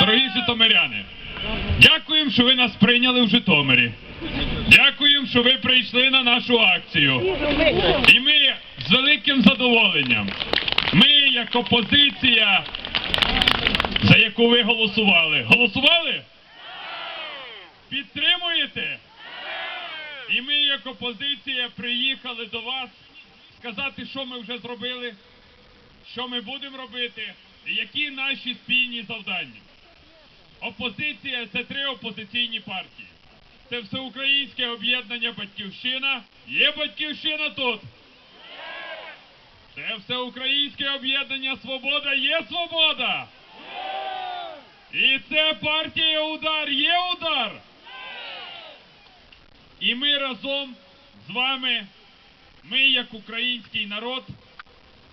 Дорогі житомиряни, дякуємо, що ви нас прийняли в Житомирі. Дякуємо, що ви прийшли на нашу акцію. І ми з великим задоволенням. Ми, як опозиція, за яку ви голосували. Голосували? Підтримуєте? І ми, як опозиція, приїхали до вас сказати, що ми вже зробили, що ми будемо робити, які наші спільні завдання. Опозиція це три опозиційні партії. Це всеукраїнське об'єднання Батьківщина. Є батьківщина тут. Це всеукраїнське об'єднання Свобода. Є свобода. І це партія удар. Є удар. І ми разом з вами, ми як український народ,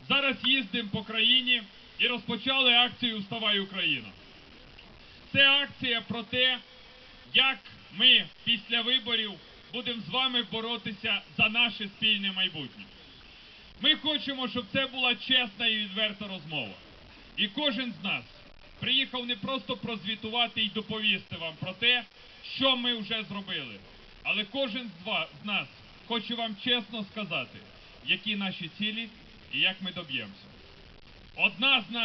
зараз їздимо по країні і розпочали акцію Вставай Україна. Це акція про те, як ми після виборів будемо з вами боротися за наше спільне майбутнє. Ми хочемо, щоб це була чесна і відверта розмова. І кожен з нас приїхав не просто прозвітувати і доповісти вам про те, що ми вже зробили, але кожен з нас хоче вам чесно сказати, які наші цілі і як ми доб'ємося. Одна з наших